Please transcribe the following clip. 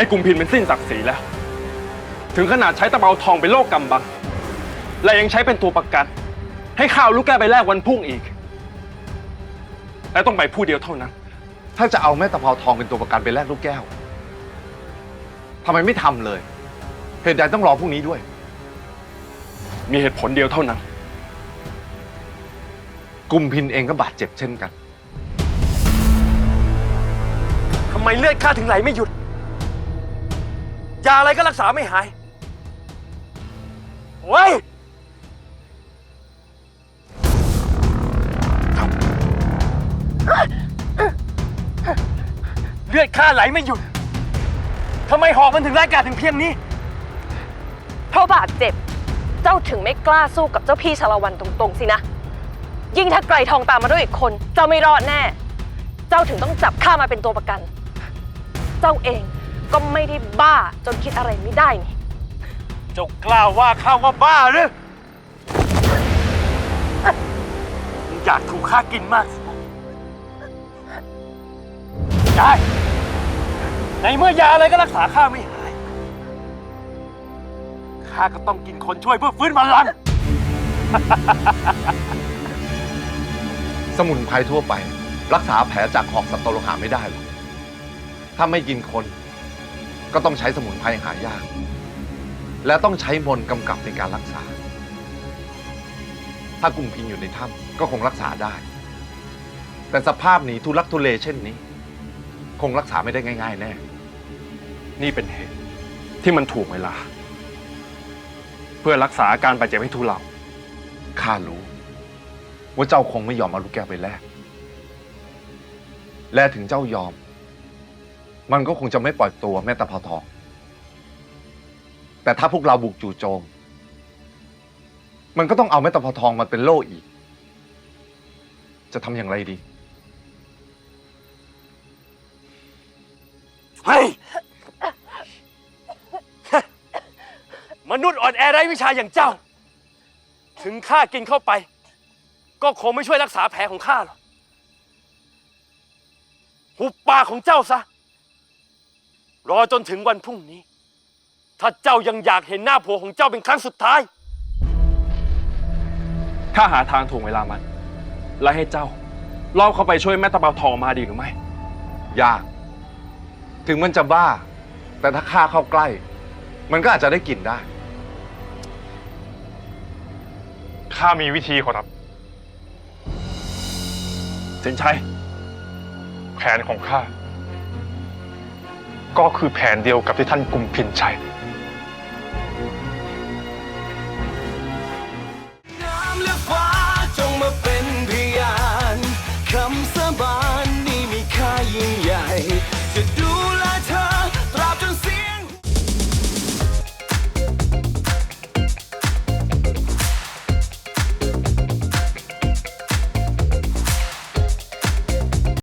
อ้กุมพินเป็นสิ้นศักดิ์ศรีแล้ว ถึงขนาดใช้ตะเบาทองเป็นโลกกำบัง และยังใช้เป็นตัวประกัน ให้ข้าวลูกแก้วไปแลกวันพรุ่งอีก และต้องไปผู้เดียวเท่านั้น ถ้าจะเอาแม่ตะเภาทองเป็นตัวประกันไปแลกลูกแก้วทำไมไม่ทำเลย เหตุใดต้องรอพรุ่งนี้ด้วย มีเหตุผลเดียวเท่านั้น กุมพินเองก็บาดเจ็บเช่นกัน ทำไมเลือดข้าถึงไหลไม่หยุด ยาอะไรก็รักษาไม่หายโอ้ยเลือดข้าไหลไม่หยุด ทำไมหอกมันถึงร้ายกาจถึงเพียงนี้ เพราะบาดเจ็บ เจ้าถึงไม่กล้าสู้กับเจ้าพี่ชาละวันตรงๆสินะ ยิ่งถ้าไกลทองตามมาด้วยอีกคน เจ้าไม่รอดแน่ เจ้าถึงต้องจับข้ามาเป็นตัวประกัน เจ้าเอง ก็ไม่ได้บ้าจนคิดอะไรไม่ได้นี่ เจ้ากล้าว่าข้าว่าบ้าหรือมึงอยากถูกข้ากินมากสินะได้ ในเมื่อยาอะไรก็รักษาข้าไม่หาย ข้าก็ต้องกินคนช่วยเพื่อฟื้นบัลลังก์สมุนไพรทั่วไป รักษาแผลจากหอกสัตว์โตโลหะไม่ได้หรอกถ้าไม่กินคน ก็ต้องใช้สมุนไพรหายาก และต้องใช้มนต์กำกับในการรักษา ถ้ากุมพินอยู่ในถ้ำก็คงรักษาได้ แต่สภาพหนีทุลักทุเลเช่นนี้ คงรักษาไม่ได้ง่าย ๆ แน่ นี่เป็นเหตุที่มันถูกเวลา เพื่อรักษาอาการบาดเจ็บให้ทุเลาข้ารู้ ว่าเจ้าคงไม่ยอมเอาลูกแก้วไปแลกและถึงเจ้ายอม มันก็คงจะไม่ปล่อยตัวแม่ตะเภาทอง แต่ถ้าพวกเราบุกจู่โจม มันก็ต้องเอาแม่ตะเภาทองมาเป็นโล่อีก จะทำอย่างไรดี เฮ้ย มนุษย์อ่อนแอไร้วิชาอย่างเจ้า ถึงข้ากินเข้าไป ก็คงไม่ช่วยรักษาแผลของข้าหรอกหุบปากของเจ้าซะ รอจนถึงวันพรุ่งนี้ ถ้าเจ้ายังอยากเห็นหน้าผัวของเจ้าเป็นครั้งสุดท้ายถ้าหาทางถ่วงเวลามัน และให้เจ้าลอบเข้าไปช่วยแม่ตะเบาทองมาดีหรือไม่ ยาก ถึงมันจะบ้า แต่ถ้าข้าเข้าใกล้ มันก็อาจจะได้กลิ่นได้ ข้ามีวิธีขอรับ เซนชัย แผนของข้า ก็คือแผนเดียวกับที่ท่านกุมพินใช้